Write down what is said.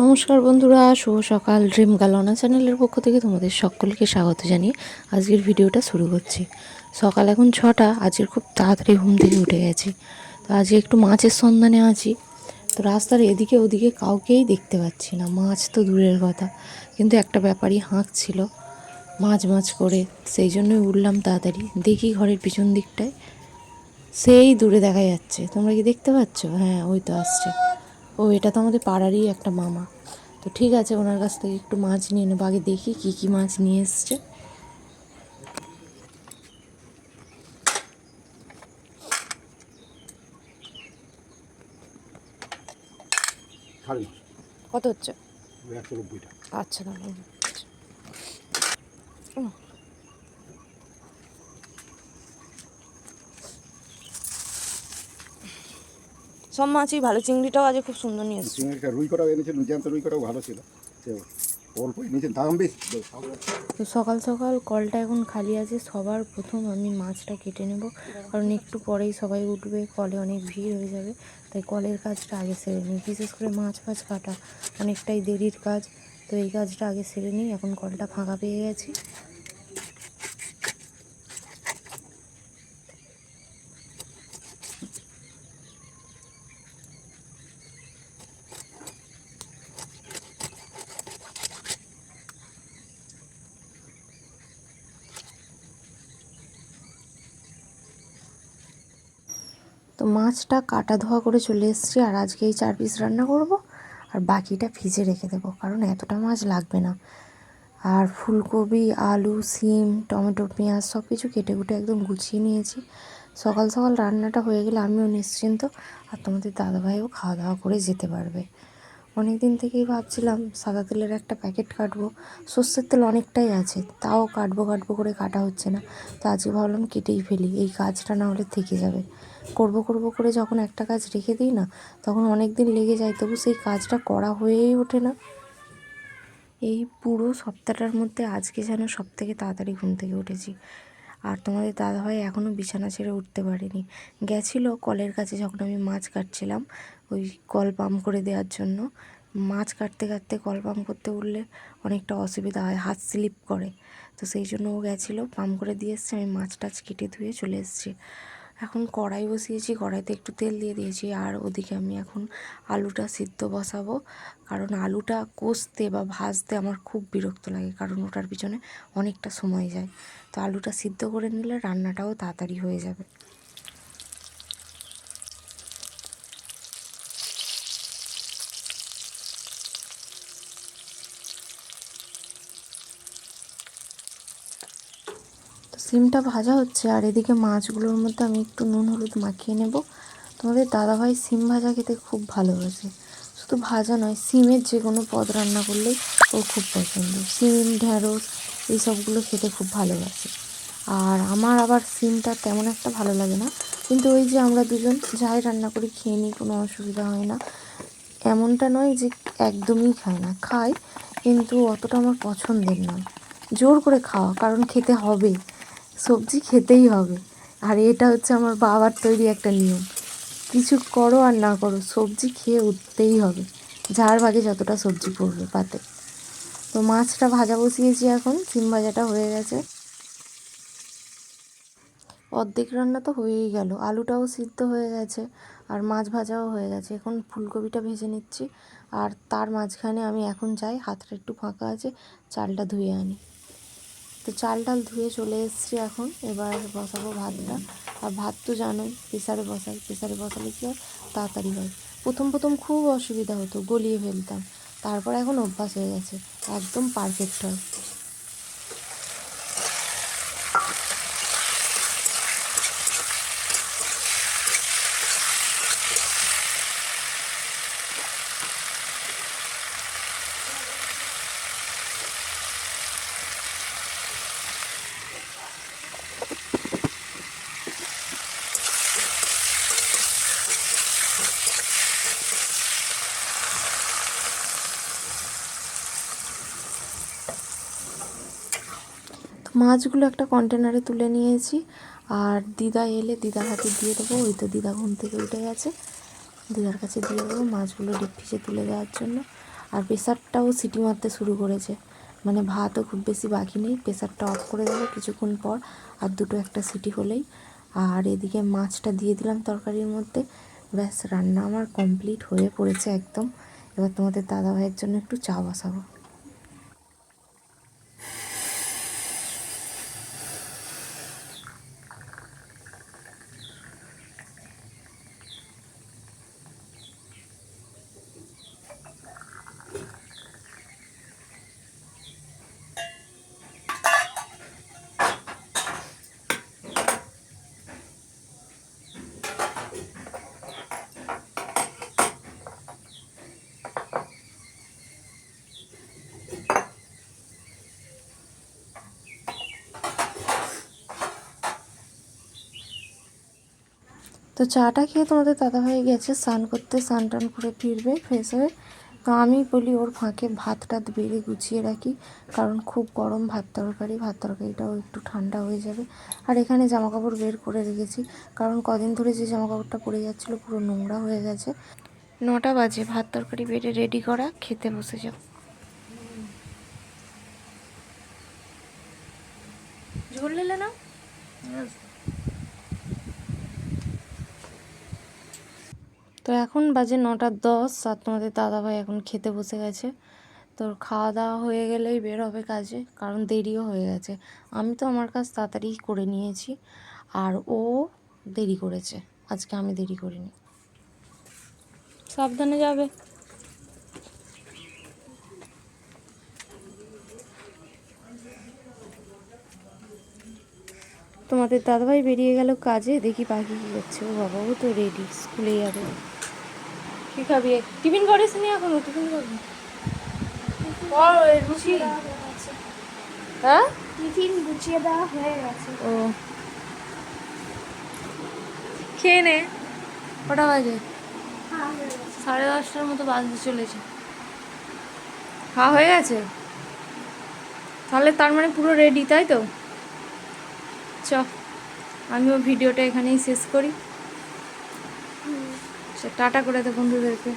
নমস্কার বন্ধুরা, শুভ সকাল। ড্রিম গালনা চ্যানেলের পক্ষ থেকে তোমাদের সকলকে স্বাগত জানিয়ে আজকের ভিডিওটা শুরু করছি। সকাল এখন ছটা আজকের খুব তাড়াতাড়ি ঘুম থেকে উঠে গেছি। তো আজকে একটু মাছের সন্ধানে আছি। তো রাস্তার এদিকে ওদিকে কাউকেই দেখতে পাচ্ছি না। মাছ তো দূরের কথা, কিন্তু একটা ব্যাপারই হাঁকছিল মাছ মাছ করে। সেই জন্যই উঠলাম তাড়াতাড়ি। দেখি ঘরের পিছন দিকটায়। সেই দূরে দেখা যাচ্ছে। তোমরা কি দেখতে পাচ্ছ? হ্যাঁ ওই তো আসছে। ও এটা তো আমাদের পাড়ারই একটা মামা। তো ঠিক আছে ওনার কাছ থেকে একটু মাছ নিয়ে নেব। আগে দেখি কী কী মাছ নিয়ে এসছে। কত হচ্ছে? ওই একশো নব্বই টাকা আচ্ছা তাহলে সব মাছই ভালো চিংড়িটাও আজ খুব সুন্দর নিয়ে এসছে। চিংড়িটা রুই করাও এনেছিল জ্যান্ত রুই করাও ভালো ছিল। অল্পই নিয়েছেন দাম বেশি। তো সকাল সকাল কলটা এখন খালি আছে সবার প্রথম আমি মাছটা কেটে নেব কারণ একটু পরেই সবাই উঠবে কলে অনেক ভিড় হয়ে যাবে তাই কলের কাজটা আগে সেরে নিই। বিশেষ করে মাছ ফাছ কাটা অনেকটাই দেরির কাজ তো এই কাজটা আগে সেরে নিই এখন কলটা ফাঁকা পেয়ে গেছি। তো মাছটা কাটা ধোয়া করে চলে এসেছি আর আজকে এই চার পিস রান্না করব আর বাকিটা ভিজে রেখে দেবো, কারণ এতটা মাছ লাগবে না। আর ফুলকপি, আলু, সিম, টমেটো, পেঁয়াজ সব কিছু কেটে কুটে একদম গুছিয়ে নিয়েছি। সকাল সকাল রান্নাটা হয়ে গেলে আমিও নিশ্চিন্ত আর তোমাদের দাদাভাইও খাওয়া দাওয়া করে যেতে পারবে। অনেক দিন থেকেই ভাবছিলাম সাদা তেলের একটা প্যাকেট কাটবো। সর্ষের তেল অনেকটাই আছে, তাও কাটবো কাটবো করে কাটা হচ্ছে না। তো আজকে ভাবলাম কেটেই ফেলি, এই কাজটা না হলে থেকে যাবে। করব করব করে যখন একটা কাজ রেখে দিই না, তখন অনেক দিন লেগে যায়, তবু সেই কাজটা করা হয়েই ওঠে না। এই পুরো সপ্তাহটার মধ্যে আজকে যেন সব থেকে তাড়াতাড়ি ঘুম থেকে উঠেছি। আর তোমাদের দাদাভাই এখনও বিছানা ছেড়ে উঠতে পারেনি। গেছিল কলের কাছে যখন আমি মাছ কাটছিলাম, ওই কল পাম্প করে দেওয়ার জন্য। মাছ কাটতে কাটতে কল পাম্প করতে উঠলে অনেকটা অসুবিধা হয়, হাত স্লিপ করে। তো সেই জন্য ও গেছিল, পাম্প করে দিয়ে এসছে, আমি মাছ টাছ কেটে ধুয়ে চলে এসেছি। এখন কড়াই বসিয়েছি, কড়াইতে একটু তেল দিয়ে দিয়েছি, আর ওদিকে আমি এখন আলুটা সিদ্ধ বসাবো। কারণ আলুটা কষতে বা ভাজতে আমার খুব বিরক্ত লাগে, কারণ ওটার পিছনে অনেকটা সময় যায়। তো আলুটা সিদ্ধ করে নিলে রান্নাটাও তাড়াতাড়ি হয়ে যাবে। তো সিমটা ভাজা হচ্ছে, আর এদিকে মাছগুলোর মধ্যে আমি একটু নুন, হলুদ মাখিয়ে নেব। তোমাদের দাদাভাই সিম ভাজা খেতে খুব ভালোবাসে। শুধু ভাজা নয়, সিমের যে কোনো পদ রান্না করলেই ওর খুব পছন্দ। সিম ঢ্যাঁড়স এই সবগুলো খেতে খুব ভালোবাসে। আর আমার আবার সিমটা তেমন একটা ভালো লাগে না। কিন্তু ওই যে আমরা দুজন যাই রান্না করি, খেয়ে নিই, কোনো অসুবিধা হয় না। এমনটা নয় যে একদমই খায় না, খায়, কিন্তু অতটা আমার পছন্দের নয়। জোর করে খাওয়া, কারণ খেতে হবে। সবজি খেতেই হবে। আর এটা হচ্ছে আমার বাবার তৈরি একটা নিয়ম। কিছু করো আর না করো, সবজি খেয়ে উঠতেই হবে। যার ভাগে যতটা সবজি পড়বে পাতে। তো মাছটা ভাজা বসিয়েছি এখন, সিম ভাজাটা হয়ে গেছে। অর্ধেক রান্না তো হয়েই গেল, আলুটাও সিদ্ধ হয়ে গেছে আর মাছ ভাজাও হয়ে গেছে। এখন ফুলকপিটা ভেজে নিচ্ছি আর তার মাঝখানে আমি এখন যাই, হাতটা একটু ফাঁকা আছে, চালটা ধুয়ে আনি। তো চাল ডাল ধুয়ে চলে এসছি এখন। এবার বসাবো ভাতটা। আর ভাত তো জানোই, প্রেসারে বসাই। প্রেসারে বসালে কী হয়? তাড়াতাড়ি হয়। প্রথম প্রথম খুব অসুবিধা হতো, গলিয়ে ফেলতাম। তারপর এখন অভ্যাস হয়ে গেছে। একদম পারফেক্ট হয়। মাছগুলো একটা কন্টেনারে তুলে নিয়েছি। আর দিদা এলে দিদার হাতে দিয়ে দেবো। ওই তো দিদা ঘুম থেকে উঠে গেছে। দিদার কাছে দিয়ে দেবো মাছগুলো ডিপ ফ্রিজে তুলে দেওয়ার জন্য। আর প্রেসারটাও সিটি মারতে শুরু করেছে। মানে ভাতও খুব বেশি বাকি নেই। প্রেসারটা অফ করে দেবো কিছুক্ষণ পর। আর দুটো একটা সিটি হলেই। আর এদিকে মাছটা দিয়ে দিলাম তরকারির মধ্যে। ব্যাস, রান্না আমার কমপ্লিট হয়ে পড়েছে একদম। এবার তোমাদের দাদা ভাইয়ের জন্য একটু চা বসাবো। তো চাটা খেয়ে তোমাদের দাদা দাদাভাই গেছে, স্নান করতে, স্নান টান করে ফিরবে ফ্রেশ হয়ে। তো আমি বলি ওর ফাঁকে ভাত টাত বেড়ে গুছিয়ে রাখি, কারণ খুব গরম ভাত তরকারি, ভাত তরকারিটাও একটু ঠান্ডা হয়ে যাবে। আর এখানে জামা কাপড় বের করে রেখেছি, কারণ কদিন ধরে যে জামা কাপড়টা পরে যাচ্ছিল পুরো নোংরা হয়ে গেছে। নটা বাজে, ভাত তরকারি বেড়ে রেডি করা, খেতে বসে যাব ঝোল নিলে না তো এখন বাজে নটা দশ আর তোমাদের দাদাভাই এখন খেতে বসে গেছে। তোর খাওয়া দাওয়া হয়ে গেলেই বের হবে কাজে, কারণ দেরিও হয়ে গেছে। আমি তো আমার কাজ তাড়াতাড়ি করে নিয়েছি, আর ও দেরি করেছে। আজকে আমি দেরি করিনি। সাবধানে যাবে। তোমাদের দাদাভাই বেরিয়ে গেল কাজে, দেখি পাখি কী করছে। ও বাবা, ও তো রেডি স্কুলে যাবে। কি খাবি? টিফিন করিস নি এখনও? টিফিন করবি রুচি হ্যাঁ? টিফিন গুছিয়ে দেওয়া হয়ে গেছে। ও। খেয়ে নে। কটা বাজে? সাড়ে দশটার মতো বাজতে চলেছে। খাওয়া হয়ে গেছে? তাহলে তার মানে পুরো রেডি তাই তো? চ আমিও ভিডিওটা এখানেই শেষ করি। টাটা করে দে বন্ধুদেরকে।